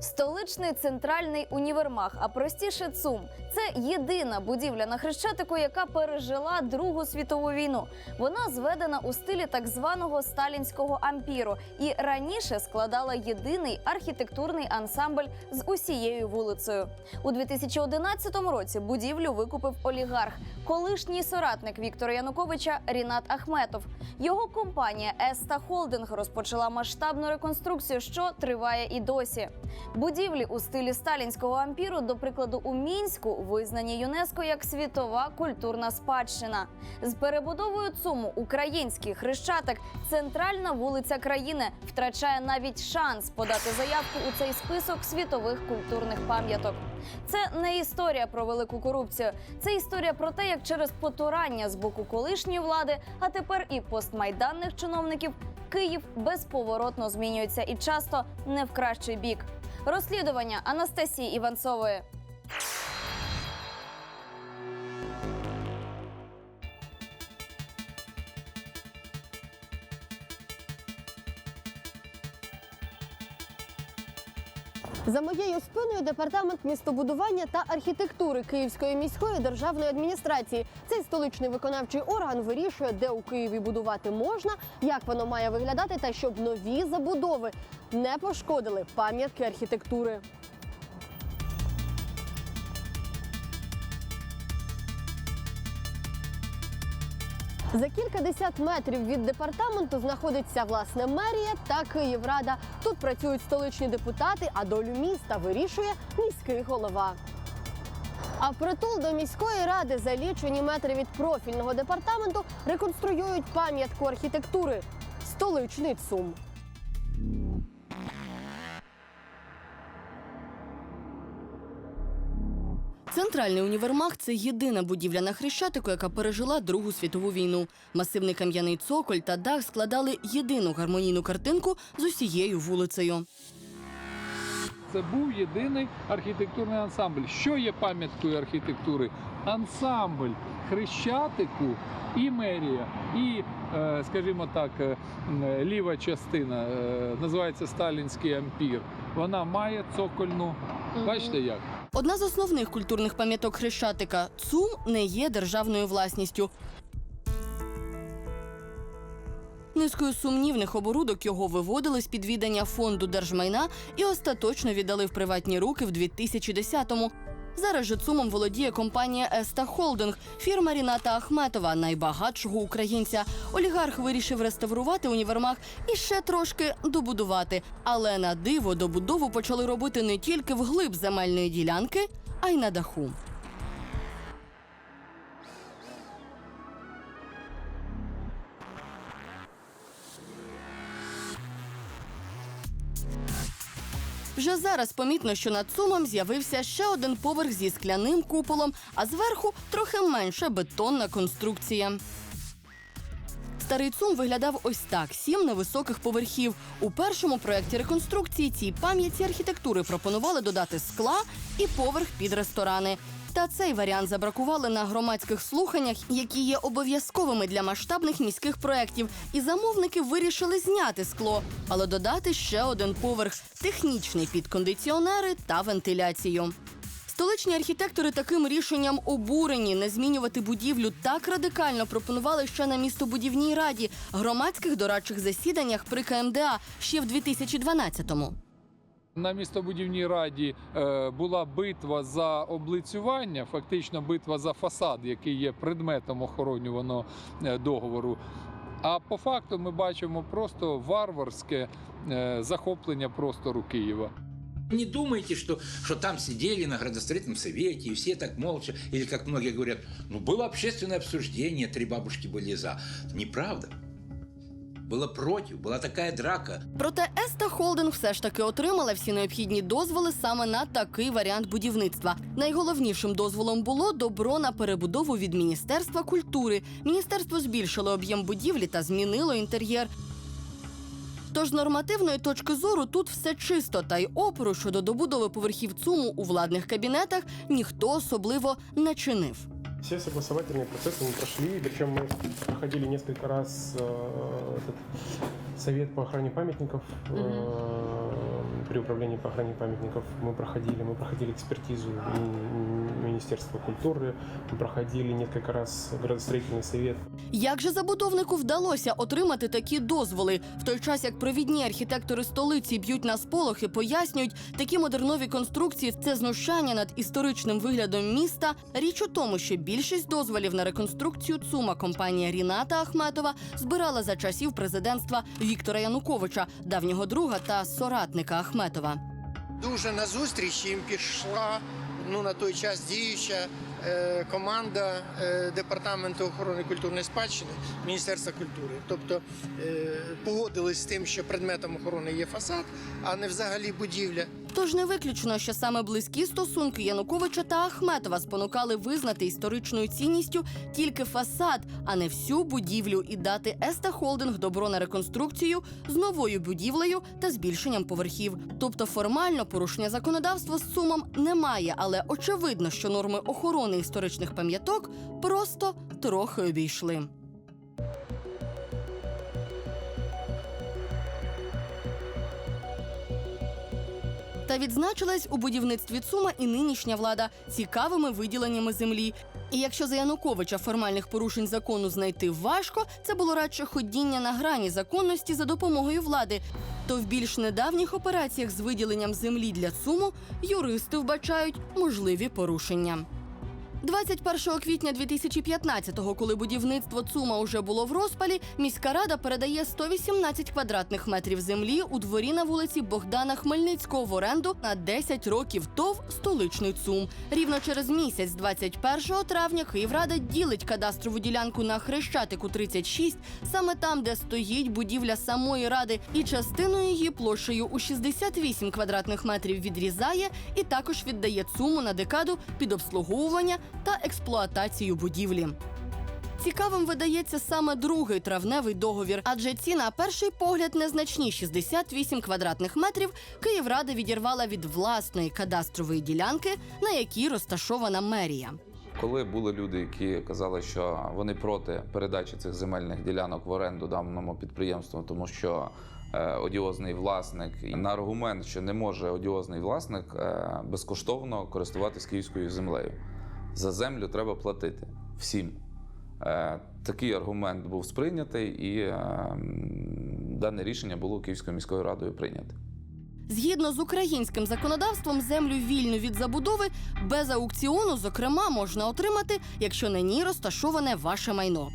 Столичний центральний універмаг, а простіше ЦУМ. Це єдина будівля на Хрещатику, яка пережила Другу світову війну. Вона зведена у стилі так званого сталінського ампіру і раніше складала єдиний архітектурний ансамбль з усією вулицею. У 2011 році будівлю викупив олігарх, колишній соратник Віктора Януковича Рінат Ахметов. Його компанія Еста Холдинг розпочала масштабну реконструкцію, що триває і досі. Будівлі у стилі сталінського ампіру, до прикладу, у мінську визнані ЮНЕСКО як світова культурна спадщина. З перебудовою ЦУМу український хрещатик, центральна вулиця країни, втрачає навіть шанс подати заявку у цей список світових культурних пам'яток. Це не історія про велику корупцію, це історія про те, як через потурання з боку колишньої влади, а тепер і постмайданних чиновників, Київ безповоротно змінюється і часто не в кращий бік. Розслідування Анастасії Іванцової. За моєю спиною департамент містобудування та архітектури Київської міської державної адміністрації. Цей столичний виконавчий орган вирішує, де у Києві будувати можна, як воно має виглядати, та щоб нові забудови не пошкодили пам'ятки архітектури. За кількадесят метрів від департаменту знаходиться власне мерія та Київрада. Тут працюють столичні депутати, а долю міста вирішує міський голова. А притул до міської ради за лічені метри від профільного департаменту реконструюють пам'ятку архітектури столичний ЦУМ. Центральний універмаг це єдина будівля на Хрещатику, яка пережила Другу світову війну. Масивний кам'яний цоколь та дах складали єдину гармонійну картинку з усією вулицею. Це був єдиний архітектурний ансамбль. Що є пам'яткою архітектури? Ансамбль хрещатику і мерія, і, е, скажімо так, е, ліва частина е, називається Сталінський ампір. Вона має цокольну. Бачите як? Одна з основних культурних пам'яток Хрещатика ЦУМ не є державною власністю. Низкою сумнівних оборудок його виводили з під відання фонду держмайна і остаточно віддали в приватні руки в 2010-му. Зараз же ЦУМом володіє компанія Еста Холдинг, фірма Ріната Ахметова, найбагатшого українця. Олігарх вирішив реставрувати універмаг і ще трошки добудувати. Але на диво добудову почали робити не тільки вглиб земельної ділянки, а й на даху. Вже зараз помітно, що над цумом з'явився ще один поверх зі скляним куполом, а зверху трохи менша бетонна конструкція. Старий цум виглядав ось так: сім невисоких поверхів. У першому проєкті реконструкції цій пам'яті архітектури пропонували додати скла і поверх під ресторани. Та цей варіант забракували на громадських слуханнях, які є обов'язковими для масштабних міських проєктів. І замовники вирішили зняти скло, але додати ще один поверх технічний під кондиціонери та вентиляцію. Столичні архітектори таким рішенням обурені не змінювати будівлю так радикально пропонували ще на містобудівній раді громадських дорадчих засіданнях при КМДА ще в 2012-му. На містобудівній раді е, була битва за облицювання, фактично битва за фасад, який є предметом охоронюваного е, договору. А по факту ми бачимо просто варварське е, захоплення простору Києва. Не думайте, что, что там сидели на градостроительном совете и все так молча, или как многие говорят, ну было общественное обсуждение, три бабушки были за. Неправда. Было против, была такая драка. Проте Еста Холдинг все ж таки отримала всі необхідні дозволи саме на такий варіант будівництва. Найголовнішим дозволом було добро на перебудову від Міністерства культури. Міністерство збільшило об'єм будівлі та змінило інтер'єр. Тож з нормативної точки зору тут все чисто, та й опору щодо добудови поверхів ЦУМу у владних кабінетах ніхто особливо не чинив. Все согласовательные процессы мы прошли, причем мы проходили несколько раз э, этот совет по охране памятников э, при управлении по охране памятников. Мы проходили, мы проходили экспертизу и Министерства культуры, мы проходили несколько раз градостроительный совет. Як же забудовнику вдалося отримати такі дозволи, в той час як провідні архітектори столиці б'ють на сполох і пояснюють, такі модернові конструкції це знущання над історичним виглядом міста. Річ у тому, що більшість дозволів на реконструкцію ЦУМа компанія Ріната Ахметова збирала за часів президентства Віктора Януковича, давнього друга та соратника Ахметова. Дуже назустріч їм пішла ну на той час діюча е, команда е, департаменту охорони культурної спадщини Міністерства культури. Тобто е, погодились з тим, що предметом охорони є фасад, а не взагалі будівля. Тож не виключено, що саме близькі стосунки Януковича та Ахметова спонукали визнати історичною цінністю тільки фасад, а не всю будівлю, і дати Еста Холдинг добро на реконструкцію з новою будівлею та збільшенням поверхів. Тобто формально порушення законодавства з сумом немає, але очевидно, що норми охорони історичних пам'яток просто трохи обійшли. Відзначилась у будівництві ЦУМа і нинішня влада цікавими виділеннями землі. І якщо за Януковича формальних порушень закону знайти важко, це було радше ходіння на грані законності за допомогою влади. То в більш недавніх операціях з виділенням землі для ЦУМу юристи вбачають можливі порушення. 21 квітня 2015-го, коли будівництво ЦУМа уже було в розпалі, міська рада передає 118 квадратних метрів землі у дворі на вулиці Богдана Хмельницького в оренду на 10 років ТОВ столичний ЦУМ. Рівно через місяць, 21 травня, Київрада ділить кадастрову ділянку на Хрещатику 36, саме там, де стоїть будівля самої ради, і частину її площею у 68 квадратних метрів відрізає і також віддає ЦУМу на декаду під обслуговування та експлуатацію будівлі. Цікавим видається саме другий травневий договір, адже ці на перший погляд незначні 68 квадратних метрів Київрада відірвала від власної кадастрової ділянки, на якій розташована мерія. Коли були люди, які казали, що вони проти передачі цих земельних ділянок в оренду даному підприємству, тому що е, одіозний власник на аргумент, що не може одіозний власник е, безкоштовно користуватись київською землею. За землю треба платити всім. Е, такий аргумент був сприйнятий, і е, дане рішення було Київською міською радою прийнято. Згідно з українським законодавством, землю вільну від забудови без аукціону, зокрема, можна отримати, якщо на ній розташоване ваше майно.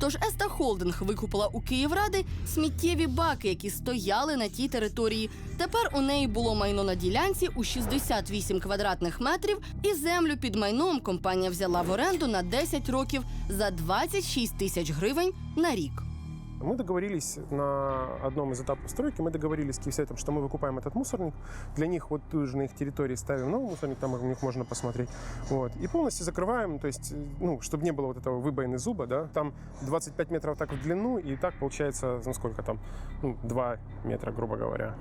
Тож Еста Холдинг викупила у Київради сміттєві баки, які стояли на тій території. Тепер у неї було майно на ділянці у 68 квадратних метрів, і землю під майном компанія взяла в оренду на 10 років за 26 тисяч гривень на рік. Мы договорились на одном из этапов стройки, мы договорились с Киевсоветом, что мы выкупаем этот мусорник. Для них вот тут же на их территории ставим новый мусорник, там у них можно посмотреть. Вот. И полностью закрываем, то есть, э, ну, чтобы не было вот этого выбоины зуба, да, там 25 метров так в длину, и так получается, ну, сколько там, ну, 2 метра, грубо говоря.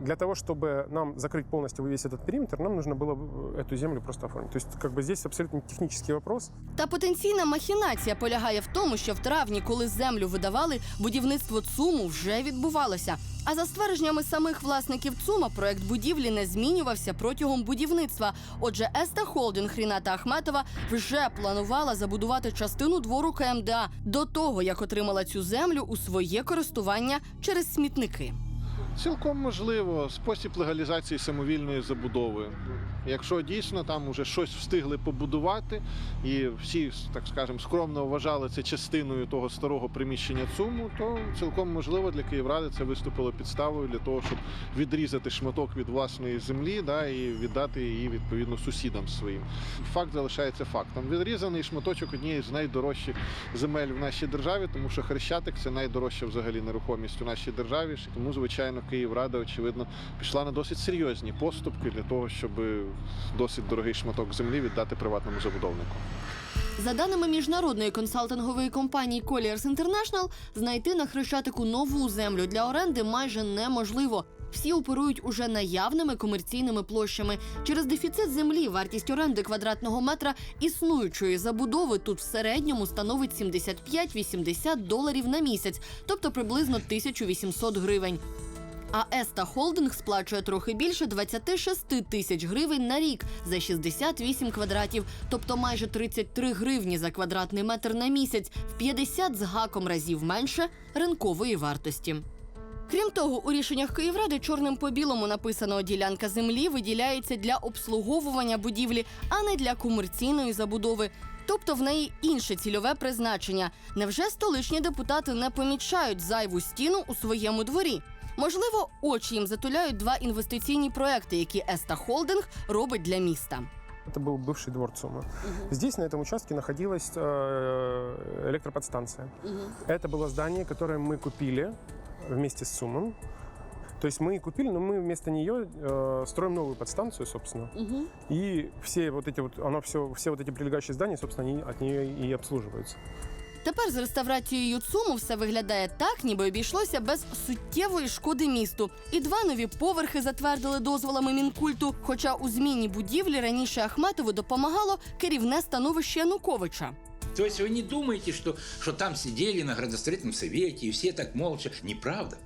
Для того, чтобы нам закрыть полностью весь этот периметр, нам нужно было бы эту землю просто оформить. То есть, как бы здесь абсолютно технический вопрос. Та потенційна махінація полягає в тому, що в травні, коли землю видавали, будівництво ЦУМу вже відбувалося. А за ствердженнями самих власників ЦУМа, проект будівлі не змінювався протягом будівництва. Отже, Еста Холдинг Ріната Ахметова вже планувала забудувати частину двору КМДА до того, як отримала цю землю у своє користування через смітники. Цілком можливо спосіб легалізації самовільної забудови. Якщо дійсно там уже щось встигли побудувати, і всі, так скажемо, скромно вважали це частиною того старого приміщення ЦУМу, то цілком можливо для Київради це виступило підставою для того, щоб відрізати шматок від власної землі да, і віддати її відповідно сусідам своїм. Факт залишається фактом. Відрізаний шматочок однієї з найдорожчих земель в нашій державі, тому що Хрещатик це найдорожча взагалі нерухомість у нашій державі. Тому, звичайно, Київрада, очевидно, пішла на досить серйозні поступки для того, щоб досить дорогий шматок землі віддати приватному забудовнику. За даними міжнародної консалтингової компанії Colliers International, знайти на хрещатику нову землю для оренди майже неможливо. Всі оперують уже наявними комерційними площами. Через дефіцит землі вартість оренди квадратного метра існуючої забудови тут в середньому становить 75-80 доларів на місяць, тобто приблизно 1800 гривень. А Еста Холдинг сплачує трохи більше 26 тисяч гривень на рік за 68 квадратів, тобто майже 33 гривні за квадратний метр на місяць, в 50 з гаком разів менше ринкової вартості. Крім того, у рішеннях Київради чорним по білому написано ділянка землі виділяється для обслуговування будівлі, а не для комерційної забудови. Тобто в неї інше цільове призначення. Невже столичні депутати не помічають зайву стіну у своєму дворі? Можливо, очі їм затуляють два інвестиційні проекти, які Еста Холдинг робить для міста. Это был бывший двор ЦУМа. Здесь, на этом участке, находилась э, электроподстанция. Это было здание, которое мы купили вместе с ЦУМом. То есть мы и купили, но мы вместо нее э, строим новую подстанцию, собственно. И все вот эти вот, оно все, все вот эти прилегающие здания, собственно, они от нее и обслуживаются. Тепер з реставрацією ЦУМу все виглядає так, ніби обійшлося без суттєвої шкоди місту. І два нові поверхи затвердили дозволами мінкульту. Хоча у зміні будівлі раніше Ахметову допомагало керівне становище Януковича. То есть вы не думаете, что, что там сидели на градостроительном совете и все так молча. Неправда.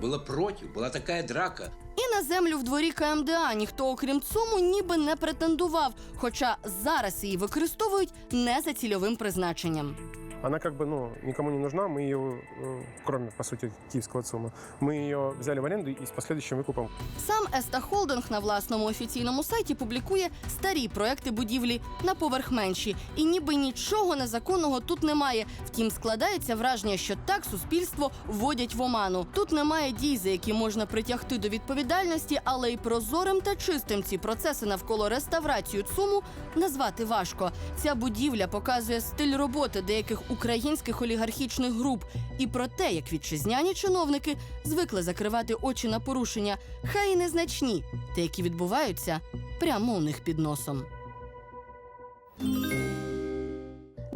Было против, была такая драка. І на землю в дворі КМДА ніхто, окрім ЦУМу, ніби не претендував. Хоча зараз її використовують не за цільовим призначенням Она как бы, ну, никому не нужна, мы ее, э, кроме, по сути, киевского ЦУМа, мы ее взяли в аренду и с последующим выкупом Сам Еста Холдинг на власному офіційному сайті публікує старі проекти будівлі на поверх менші, і ніби нічого незаконного тут немає. Втім, складається враження, що так суспільство вводять в оману. Тут немає дій, за які можна притягти до відповідальності, але й прозорим та чистим ці процеси навколо реставрацію ЦУМу назвати важко. Ця будівля показує стиль роботи деяких українських олігархічних груп і про те, як вітчизняні чиновники звикли закривати очі на порушення, хай і незначні, та які відбуваються прямо у них під носом.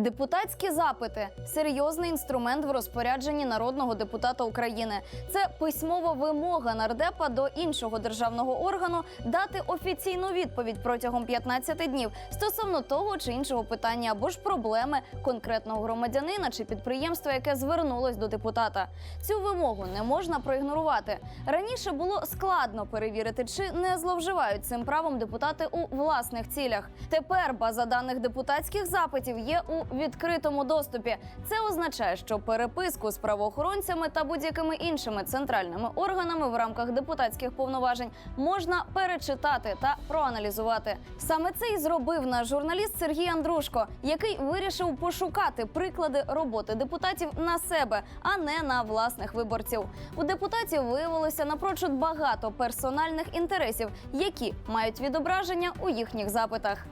Депутатські запити серйозний інструмент в розпорядженні народного депутата України. Це письмова вимога нардепа до іншого державного органу дати офіційну відповідь протягом 15 днів стосовно того чи іншого питання або ж проблеми конкретного громадянина чи підприємства, яке звернулось до депутата. Цю вимогу не можна проігнорувати. Раніше було складно перевірити, чи не зловживають цим правом депутати у власних цілях. Тепер база даних депутатських запитів є у відкритому доступі. Це означає, що переписку з правоохоронцями та будь-якими іншими центральними органами в рамках депутатських повноважень можна перечитати та проаналізувати. Саме це і зробив наш журналіст Сергій Андрушко, який вирішив пошукати приклади роботи депутатів на себе, а не на власних виборців. У депутатів виявилося напрочуд багато персональних інтересів, які мають відображення у їхніх запитах.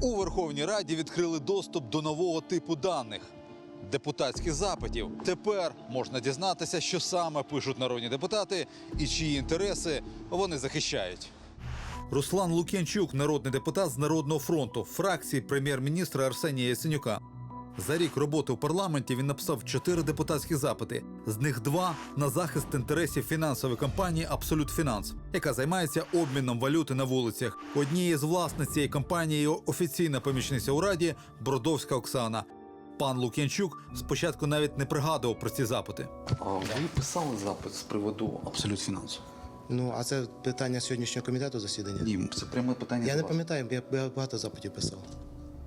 У Верховній Раді відкрили доступ до нового типу даних депутатських запитів. Тепер можна дізнатися, що саме пишуть народні депутати і чиї інтереси вони захищають. Руслан Лук'янчук, народний депутат з Народного фронту, фракції прем'єр-міністра Арсенія Яценюка. За рік роботи в парламенті він написав чотири депутатські запити. З них два на захист інтересів фінансової компанії Абсолют Фінанс, яка займається обміном валюти на вулицях. Однією з власниць цієї компанії є офіційна помічниця у раді Бродовська Оксана. Пан Лук'янчук спочатку навіть не пригадував про ці запити. А ви писали запит з приводу абсолют фінансу? Ну, а це питання сьогоднішнього комітету засідання? Ні, це пряме питання. Я не вас. пам'ятаю, я, я багато запитів писав.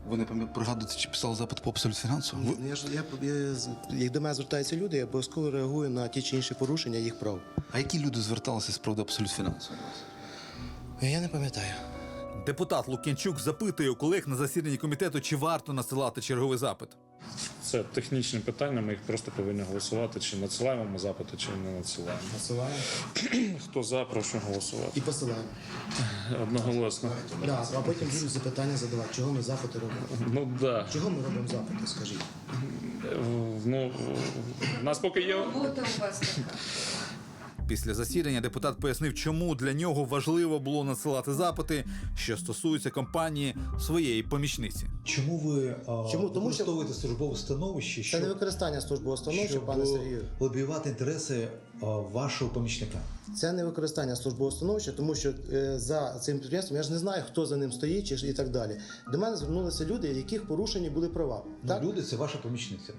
Ви не пам'ят- пригадуєте, чи писали запит по абсолют фінансу? Ви... Ну, Я ж я, я, як до мене звертаються люди, я обов'язково реагую на ті чи інші порушення їх прав. А які люди зверталися з приводу абсолют фінансу? до вас? Я не пам'ятаю. Депутат Лук'янчук запитує у колег на засіданні комітету, чи варто насилати черговий запит. Це технічні питання, ми їх просто повинні голосувати, чи надсилаємо ми запити, чи не надсилаємо. Посилаємо Хто за, прошу голосувати. і посилаємо. Одноголосно. Да, а потім будуть запитання задавати, чого ми запити робимо. Ну да. Чого ми робимо запити, скажіть? Е, Ну, в нас поки є. Після засідання депутат пояснив, чому для нього важливо було надсилати запити, що стосуються компанії своєї помічниці. Чому ви а, Чому? Тому що- використовуєте службове становище, Це не використання службового становища, щоб пане Сергію. лобіювати інтереси вашого помічника? Це не використання службового становища, тому що е, за цим підприємством я ж не знаю, хто за ним стоїть чи ж і так далі. До мене звернулися люди, яких порушені були права. Так? Ну, люди це ваша помічниця.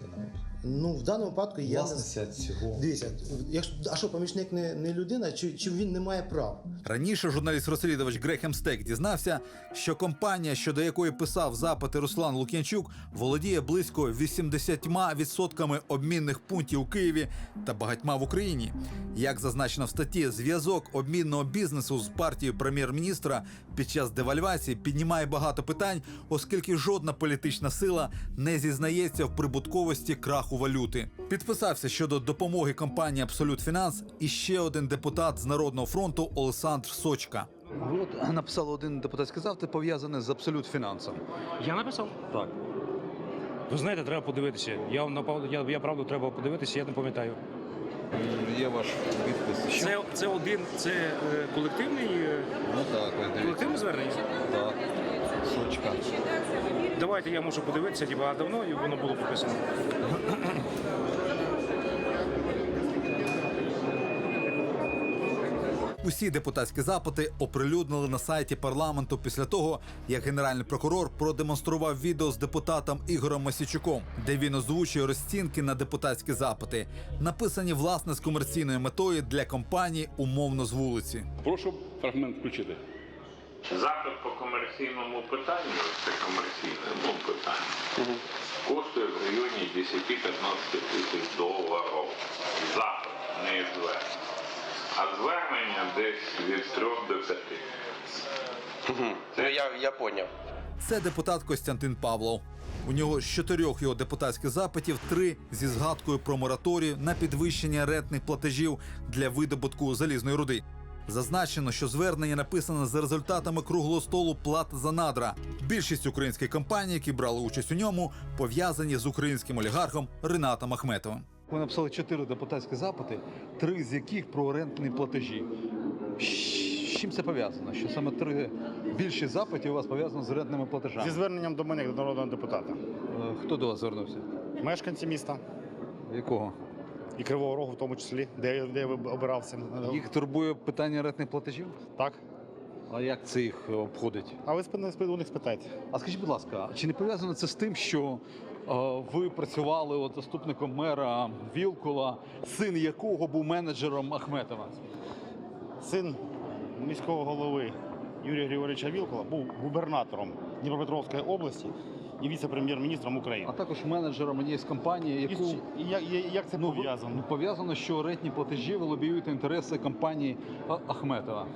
Ну, в даному випадку я Власниця цього. дивіться, якщо а що помічник не, не людина, чи, чи він не має прав? Раніше журналіст-розслідувач Грехем Стек дізнався, що компанія, щодо якої писав запити Руслан Лук'янчук, володіє близько 80% обмінних пунктів у Києві та багатьма в Україні. Як зазначено в статті, зв'язок обмінного бізнесу з партією прем'єр-міністра під час девальвації піднімає багато питань, оскільки жодна політична сила не зізнається в прибутковості краху валюти. Підписався щодо допомоги компанії Абсолют Фінанс і ще один депутат з Народного фронту Олександр Сочка. Ви от написали один депутатський запит, пов'язаний з абсолют фінансом. Я написав? Так. Ви знаєте, треба подивитися. Я я, я правду треба подивитися, я не пам'ятаю. Є ваш підпис. Це, це один, це е, колективний, е, Ну так, ось колективне звернення. Так. Сочка. Давайте я можу подивитися, а давно і воно було прописано. Усі депутатські запити оприлюднили на сайті парламенту після того, як генеральний прокурор продемонстрував відео з депутатом Ігорем Масічуком, де він озвучує розцінки на депутатські запити, написані власне з комерційною метою для компаній умовно з вулиці. Прошу фрагмент включити. Запит по комерційному питанню, це комерційне ну, питання, коштує в районі 10-15 тисяч доларів. Запит, не звернення. А звернення десь від 3 до 5. Ну, я, я поняв. Це депутат Костянтин Павлов. У нього з чотирьох його депутатських запитів три зі згадкою про мораторію на підвищення рентних платежів для видобутку залізної руди. Зазначено, що звернення написане за результатами круглого столу плат за надра. Більшість українських компаній, які брали участь у ньому, пов'язані з українським олігархом Ренатом Ахметовим. Ви написали чотири депутатські запити, три з яких про рентні платежі. З чим це пов'язано? Що саме три більшість запитів у вас пов'язано з рентними платежами? Зі зверненням до мене як до народного депутата. Е, Хто до вас звернувся? Мешканці міста Якого? і Кривого Рогу, в тому числі, де, я- де я обирався. Їх турбує питання рентних платежів? Так. А як це їх обходить? А ви у них спитайте. А скажіть, будь ласка, чи не пов'язано це з тим, що ви працювали от, заступником мера Вілкула, син якого був менеджером Ахметова? Син міського голови Юрія Григорьовича Вілкола був губернатором Дніпропетровської області і віце-прем'єр-міністром України. А також менеджером однієї з компаній, яку І, як- як це Ну, пов'язано? Ну, пов'язано, що рентні платежі ви лобіюєте інтереси компанії Ахметова.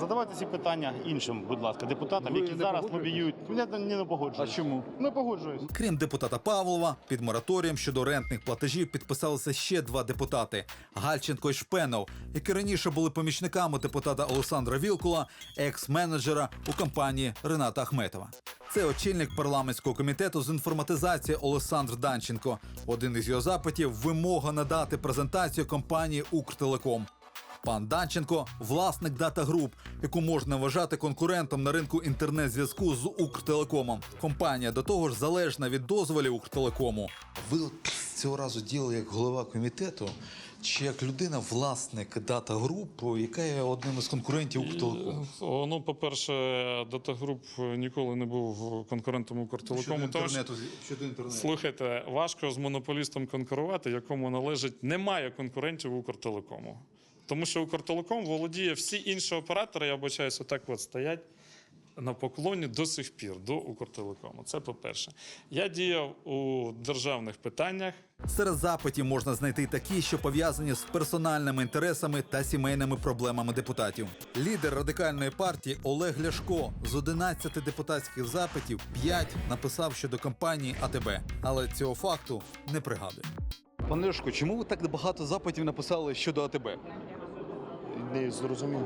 Задавайте ці питання іншим, будь ласка, депутатам, Ви які не зараз лобіюють. Я не, не погоджуюсь. А чому? Не погоджуюсь. Крім депутата Павлова, під мораторієм щодо рентних платежів підписалися ще два депутати Гальченко і Шпенов, які раніше були помічниками депутата Олександра Вілкула, екс-менеджера у компанії Рената Ахметова. Це очільник парламентського комітету з інформатизації Олександр Данченко. Один із його запитів вимога надати презентацію компанії Укртелеком. Пан Данченко власник Дата Груп, яку можна вважати конкурентом на ринку інтернет-зв'язку з Укртелекомом. Компанія до того ж залежна від дозволів Укртелекому. Ви от цього разу діяли як голова комітету, чи як людина, власник дата груп, яка є одним із конкурентів Укртелекому? О, Ну, по-перше, Data Group ніколи не був конкурентом Укртелекому. тому що- щодо інтернету. Слухайте, важко з монополістом конкурувати, якому належить немає конкурентів Укртелекому. Тому що Укртелеком володіє всі інші оператори, я вбачаюся, отак от стоять на поклоні до сих пір до Укртелекому. Це по-перше. Я діяв у державних питаннях. Серед запитів можна знайти такі, що пов'язані з персональними інтересами та сімейними проблемами депутатів. Лідер радикальної партії Олег Ляшко з 11 депутатських запитів 5 написав щодо компанії АТБ, але цього факту не пригадує. Пане Ляшко, чому ви так багато запитів написали щодо АТБ? Не зрозумів.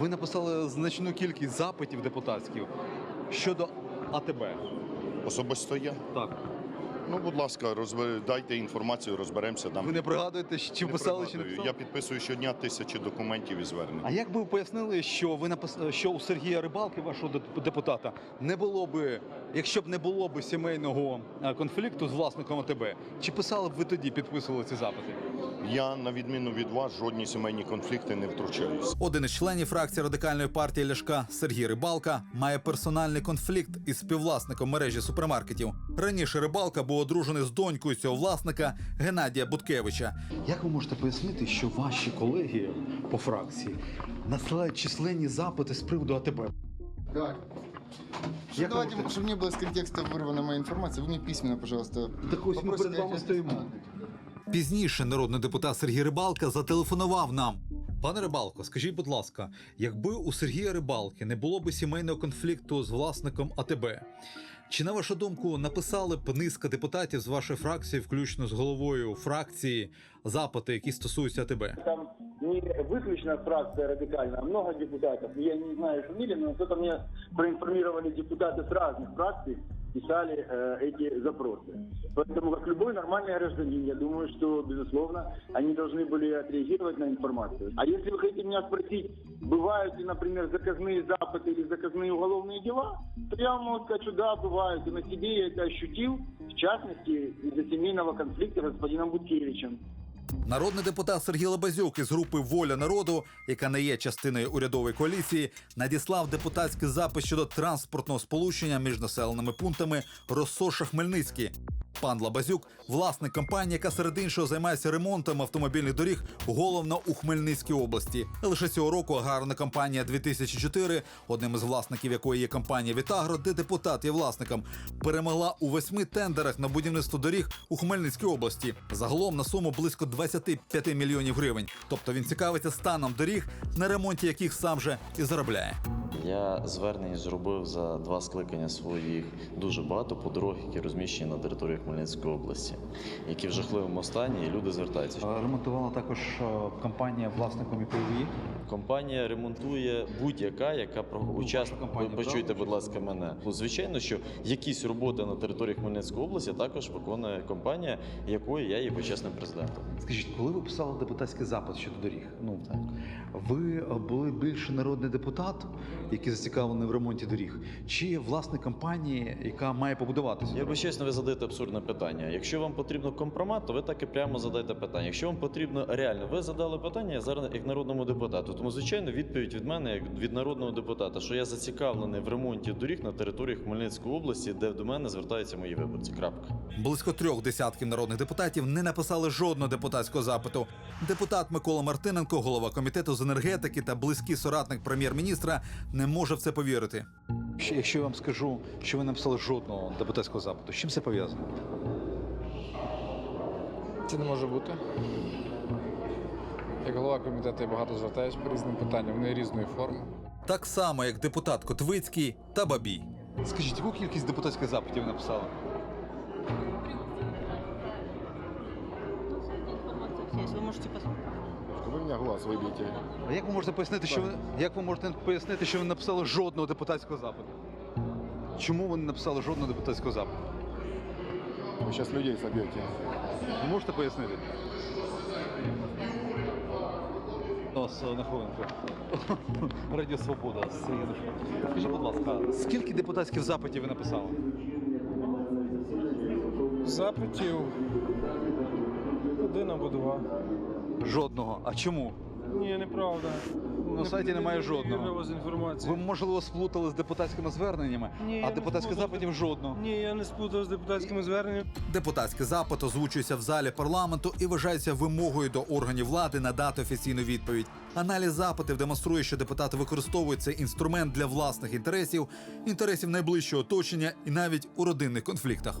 Ви написали значну кількість запитів депутатських щодо АТБ. Особисто я. Так. Ну, будь ласка, розбер... дайте інформацію, розберемося. Дам. Ви не пригадуєте, чи Не писали, чи не писали? Я підписую щодня тисячі документів і звернень. А як би ви пояснили, що ви напис... що у Сергія Рибалки, вашого депутата, не було би, якщо б не було би сімейного е, конфлікту з власником АТБ, чи писали б ви тоді, підписували ці запити? Я, на відміну від вас, жодні сімейні конфлікти не втручаюсь. Один із членів фракції радикальної партії Ляшка Сергій Рибалка має персональний конфлікт із співвласником мережі супермаркетів. Раніше Рибалка був одружений з донькою цього власника Геннадія Буткевича. Як ви можете пояснити, що ваші колеги по фракції насилають численні запити з приводу АТБ? Так. Як Давайте, ви можете- чтобы не было с контекста вырвана моя информация, вы мне письменно, пожалуйста. Так ось ми Вопросы перед вами ответы. стоїмо. Пізніше народний депутат Сергій Рибалка зателефонував нам. Пане Рибалко, скажіть, будь ласка, якби у Сергія Рибалки не було б сімейного конфлікту з власником АТБ, чи на вашу думку написали б низка депутатів з вашої фракції, включно з головою фракції, запити, які стосуються АТБ? Там не выключена фракция радикальная, а много депутатов. Я не знаю фамилии, но кто-то мне проинформировали депутаты с разных фракций, писали э, эти запросы. Поэтому, как любой нормальный гражданин, я думаю, что, безусловно, они должны были отреагировать на информацию. А если вы хотите меня спросить, бывают ли, например, заказные запыты или заказные уголовные дела, то я вам могу сказать, что да, бывают. И на себе я это ощутил, в частности, из-за семейного конфликта с господином Буткевичем. Народний депутат Сергій Лабазюк із групи Воля народу, яка не є частиною урядової коаліції, надіслав депутатський запит щодо транспортного сполучення між населеними пунктами Росоша Хмельницький. Пан Лабазюк, власник компанії, яка серед іншого займається ремонтом автомобільних доріг, головно у Хмельницькій області. Лише цього року аграрна компанія 2004, одним із власників якої є компанія Вітагро, де депутат є власником, перемогла у восьми тендерах на будівництво доріг у Хмельницькій області. Загалом на суму близько 25 мільйонів гривень. Тобто він цікавиться станом доріг, на ремонті яких сам же і заробляє. Я звернень зробив за два скликання своїх дуже багато по дорогах, які розміщені на території Хмельницької області, які в жахливому стані, і люди звертаються. Ремонтувала також е, компанія власником є? Компанія ремонтує будь-яка, яка про. Ви почуйте, будь ласка, мене. Ну, звичайно, що якісь роботи на території Хмельницької області також виконує компанія, якої я є почесним президентом. Скажіть, коли ви писали депутатський запит щодо доріг? Ну так ви е, були більше народний депутат, який зацікавлений в ремонті доріг, чи власник компанії, яка має побудуватися? Я би чесно, ви задаєте абсурдне питання. Якщо вам потрібно компромат, то ви так і прямо задайте питання. Якщо вам потрібно реально, ви задали питання я зараз як народному депутату. Тому, звичайно, відповідь від мене, як від народного депутата, що я зацікавлений в ремонті доріг на території Хмельницької області, де до мене звертаються мої виборці. Крапка. Близько трьох десятків народних депутатів не написали жодного депутатського запиту. Депутат Микола Мартиненко, голова комітету з енергетики та близький соратник прем'єр-міністра, не може в це повірити. Якщо я вам скажу, що ви не написали жодного депутатського запиту, з чим це пов'язано? Це не може бути. Як голова комітету я багато звертаюсь по різним питанням, вони різної форми. Так само, як депутат Котвицький та Бабій. Скажіть, яку кількість депутатських запитів ви написали? Вы можете посмотреть. Ви мене глаз виб'єте. А як ви можете пояснити, що ви як ви можете пояснити, що ви не написали жодного депутатського запиту? Чому ви не написали жодного депутатського запиту? Ви зараз людей заб'єте. Ви можете пояснити? Ось, на хвилинку. Радіо Свобода. Скажіть, будь ласка, скільки депутатських запитів ви написали? Запитів один або два. Жодного. А чому? Ні, неправда. На сайті немає жодного. вас інформація. Ви, можливо, сплутали з депутатськими зверненнями, Ні, я а не депутатських сплутав. запитів жодного. Ні, я не сплутав з депутатськими зверненнями. Депутатський запит озвучується в залі парламенту і вважається вимогою до органів влади надати офіційну відповідь. Аналіз запитів демонструє, що депутати використовують цей інструмент для власних інтересів, інтересів найближчого оточення і навіть у родинних конфліктах.